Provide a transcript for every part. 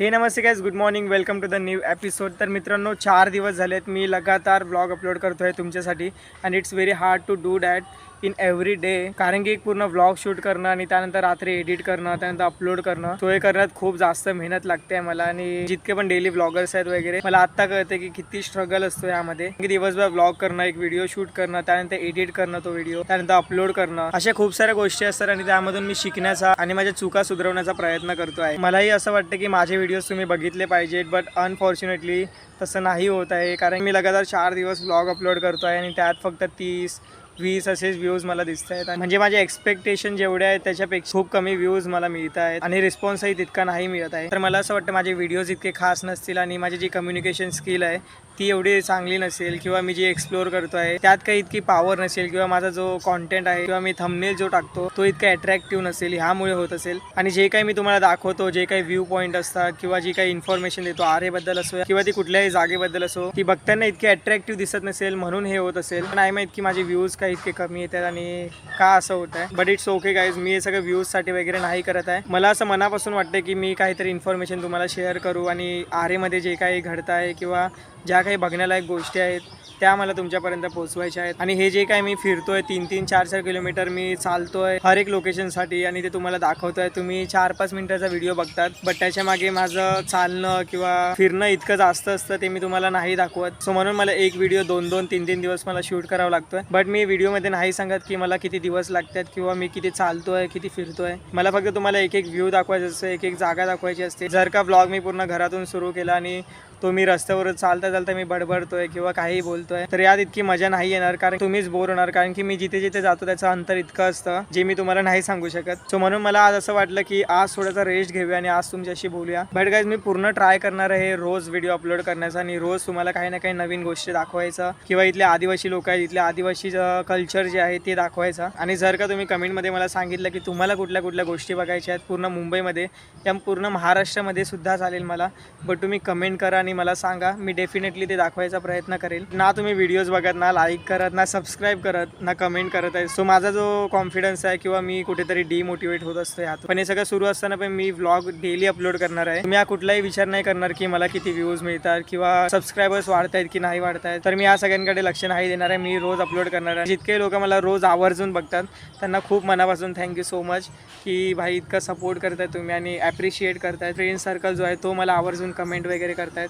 हे नमस्ते guys good morning welcome to the new episode तर मित्रांनो चार दिवस झालेत मी लगातार ब्लॉग अपलोड करतो आहे तुमच्यासाठी and it's very hard to do that in every day कारण की एक पूर्ण ब्लॉग शूट करणं आणि त्यानंतर रात्री एडिट करणं त्यानंतर अपलोड करणं तो हे करण्यात खूप जास्त मेहनत लागते मला. आणि जितके पण डेली ब्लॉगर्स आहेत वगैरे मला आत्ता कळते की किती स्ट्रगल असतो यामध्ये. की दिवसभर ब्लॉग करणं एक व्हिडिओ शूट करणं त्यानंतर एडिट करणं तो व्हिडिओ त्यानंतर अपलोड करणं. अशा खूप साऱ्या गोष्टी असतात आणि त्यामधून मी शिकण्याचा आणि माझ्या चुका सुधारवण्याचा प्रयत्न करतो आहे मलाही असं वाटतं की माझे व्हिडिओज तुम्ही बघितले पाहिजेत बट अनफॉर्च्युनेटली तसं नाही होत आहे. कारण मी लगातार चार दिवस ब्लॉग अपलोड करतो आहे आणि त्यात फक्त तीस वीस असेच व्ह्यूज मला दिसत आहेत म्हणजे माझे एक्सपेक्टेशन जेवढे आहेत त्याच्यापेक्षा खूप कमी व्ह्यूज मला मिळत आहेत आणि रिस्पॉन्सही तितका नाही मिळत आहे. तर मला असं वाटतं माझे व्हिडिओज इतके खास नसतील आणि माझी जी कम्युनिकेशन स्किल आहे ती एवढी चांगली नसेल किंवा मी जी एक्सप्लोअर करतो आहे त्यात काही इतकी पॉवर नसेल किंवा माझा जो कॉन्टेंट आहे किंवा मी थंबनेल जो टाकतो तो इतका अट्रॅक्टिव्ह नसेल ह्यामुळे होत असेल. आणि जे काही मी तुम्हाला दाखवतो जे काही व्ह्यू पॉईंट असतात किंवा जी काही इन्फॉर्मेशन देतो आरेबद्दल असो किंवा ती कुठल्याही जागेबद्दल असो ती बघताना इतकी अट्रॅक्टिव्ह दिसत नसेल म्हणून हे होत असेल. नाही माहीत की माझे व्ह्यूज काही इतके कमी येतात आणि का असं होत आहे? बट इट्स ओके गाईज मी हे सगळं व्ह्यूजसाठी वगैरे नाही करत आहे. मला असं मनापासून वाटतं की मी काहीतरी इन्फॉर्मेशन तुम्हाला शेअर करू आणि आरेमध्ये जे काही घडत आहे किंवा ज्या काही बघण्यालायक गोष्टी आहेत. त्या मला तुमच्यापर्यंत पोहोचवायच्या आहेत. आणि हे जे काय मी फिरतोय तीन तीन चार चार किलोमीटर मी चालतोय हर एक लोकेशनसाठी आणि ते तुम्हाला दाखवतोय. तुम्ही चार पाच मिनिटाचा व्हिडिओ बघतात बट त्याच्यामागे माझं चालणं किंवा फिरणं इतकं जास्त असतं ते मी तुम्हाला नाही दाखवत. सो म्हणून मला एक व्हिडिओ दोन दोन तीन तीन दिवस मला शूट करावं लागतोय. बट मी व्हिडिओमध्ये नाही सांगत की मला किती दिवस लागतात किंवा मी किती चालतोय किती फिरतोय. मला फक्त तुम्हाला एक एक व्ह्यू दाखवायचं असतं एक एक जागा दाखवायची असते. जर का ब्लॉग मी पूर्ण घरातून सुरू केला आणि तो मी रस्त्यावर चालता चालता मी बडबडतोय किंवा काही जातोय तर यात इतकी मजा नाही येणार कारण तुम्हीच बोर होणार. कारण की मी जिथे जिथे जातो त्याचं अंतर इतकं असतं जे मी तुम्हाला नाही सांगू शकत. सो म्हणून मला आज असं वाटलं की आज थोडासा रेस्ट घेऊया आणि आज तुमच्याशी बोलूया. बट गाईज मी पूर्ण ट्राय करणार आहे रोज व्हिडिओ अपलोड करण्याचा आणि रोज तुम्हाला काही ना काही नवीन गोष्टी दाखवायचं. किंवा इथले आदिवासी लोक आहेत इथले आदिवासी कल्चर जे आहे ते दाखवायचं. आणि जर का तुम्ही कमेंटमध्ये मला सांगितलं की तुम्हाला कुठल्या कुठल्या गोष्टी बघायच्या आहेत पूर्ण मुंबईमध्ये या पूर्ण महाराष्ट्रामध्ये सुद्धा चालेल मला. बट तुम्ही कमेंट करा आणि मला सांगा. मी डेफिनेटली ते दाखवायचा प्रयत्न करेल. ना तुम्ही व्हिडिओज बघत ना लाईक करत ना सबस्क्राईब करत ना कमेंट करत आहे. सो माझा जो कॉन्फिडन्स आहे किंवा मी कुठेतरी डिमोटिवेट होत असतो यात पण हे सगळं सुरू असताना पण मी व्लॉग डेली अपलोड करणार आहे. मी हा कुठलाही विचार नाही करणार की मला किती व्ह्यूज मिळतात किंवा सबस्क्रायबर्स वाढत आहेत की नाही वाढत आहेत तर मी या सगळ्यांकडे लक्ष नाही देणार आहे. मी रोज अपलोड करणार आहे. जितके लोक मला रोज आवर्जून बघतात त्यांना खूप मनापासून थँक्यू सो मच की भाई इतका सपोर्ट करताय तुम्ही आणि ॲप्रिशिएट करताय फ्रेंड सर्कल जो आहे तो मला आवर्जून कमेंट वगैरे करतायत.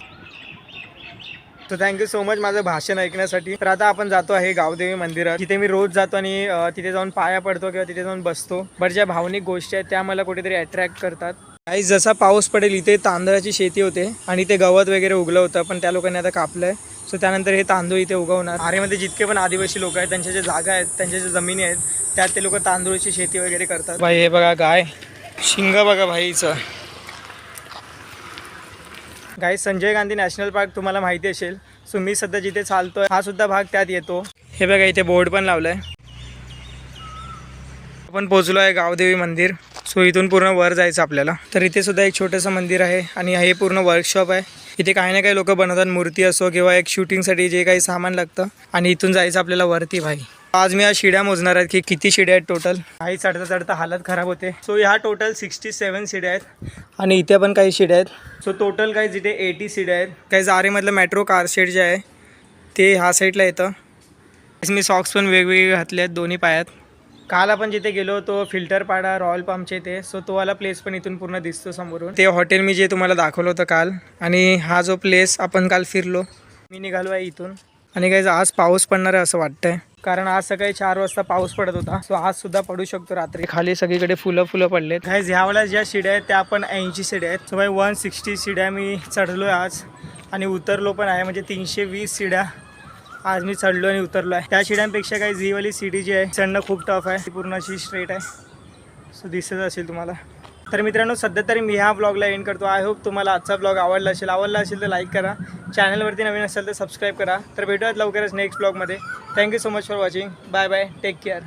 तर थँक्यू सो मच माझं भाषण ऐकण्यासाठी. तर आता आपण जातो आहे गावदेवी मंदिरात. तिथे मी रोज जातो आणि तिथे जाऊन पाया पडतो किंवा तिथे जाऊन बसतो. बट ज्या भावनिक गोष्टी आहेत त्या मला कुठेतरी अट्रॅक्ट करतात. काही जसा पाऊस पडेल इथे तांदळाची शेती होते आणि ते गवत वगैरे उगलं होतं पण त्या लोकांनी आता कापलंय. सो त्यानंतर हे तांदूळ इथे उगवणार. आरेमध्ये जितके पण आदिवासी लोक आहेत त्यांच्या ज्या जागा आहेत त्यांच्या ज्या जमिनी आहेत त्यात ते लोक तांदूळची शेती वगैरे करतात. भाई हे बघा गाय. शिंग बघा भाईचं. गाई संजय गांधी नॅशनल पार्क तुम्हाला माहिती असेल. सो मी सध्या जिथे चालतोय हा सुद्धा भाग त्यात येतो. हे बघा इथे बोर्ड पण लावलाय. आपण पोचलो आहे गावदेवी मंदिर. सो इथून पूर्ण वर जायचं आपल्याला. तर इथे सुद्धा एक छोटंसं मंदिर आहे आणि हे पूर्ण वर्कशॉप आहे. इथे काही ना काही लोक बनवतात मूर्ती असो किंवा एक शूटिंगसाठी जे काही सामान लागतं. आणि इथून जायचं आपल्याला वरती भाई. आज मी या शिड्या मोजणार आहेत की किती शिड्या आहेत टोटल काही चढता चढता हालत खराब होते. सो ह्या टोटल सिक्स्टी सेवन शिड्या आहेत. आणि इथे पण काही शिड्या आहेत. सो टोटल काही जिथे एटी शिड्या आहेत. काही जारेमधलं मेट्रो कार शेड जे आहे ते ह्या साईडला येतं. मी सॉक्स पण वेगवेगळे घातले आहेत दोन्ही पायात. काल आपण जिथे गेलो होतो फिल्टर पाडा रॉयल पंपच्या इथे सो तो वाला प्लेस पण इथून पूर्ण दिसतो समोरून. ते हॉटेल मी जे तुम्हाला दाखवलं होतं काल. आणि हा जो प्लेस आपण काल फिरलो मी निघालो आहे इथून. आणि काही आज पाऊस पडणार आहे असं वाटतंय. कारण आज सकाळी चार वाजता पाऊस पडत होता सो आज सुद्धा पडू शकतो रात्री. खाली सगळीकडे फुलं फुलं पडलेत. काही ह्यावेळेला ज्या शिड्या आहेत त्या आपण ऐंशी शिड्या आहेत. सो बाई वन सिक्स्टी शिड्या मी चढलो आहे आज. आणि उतरलो पण आहे म्हणजे तीनशे वीस शिड्या आज मी चढलो आणि उतरलो आहे. त्या शिड्यांपेक्षा काही झीवाली सिटी जी आहे चढणं खूप टफ आहे. ती पूर्ण अशी स्ट्रेट आहे. सो दिसत असेल तुम्हाला. तर मित्रांनो सध्या तरी मी ह्या ब्लॉगला एंड करतो. आय होप तुम्हाला आजचा ब्लॉग आवडला असेल. आवडला असेल तर लाईक करा. चॅनलवरती नवीन असेल तर सबस्क्राईब करा. तर भेटूयात लवकरच नेक्स्ट ब्लॉगमध्ये thank you so much for watching bye bye take care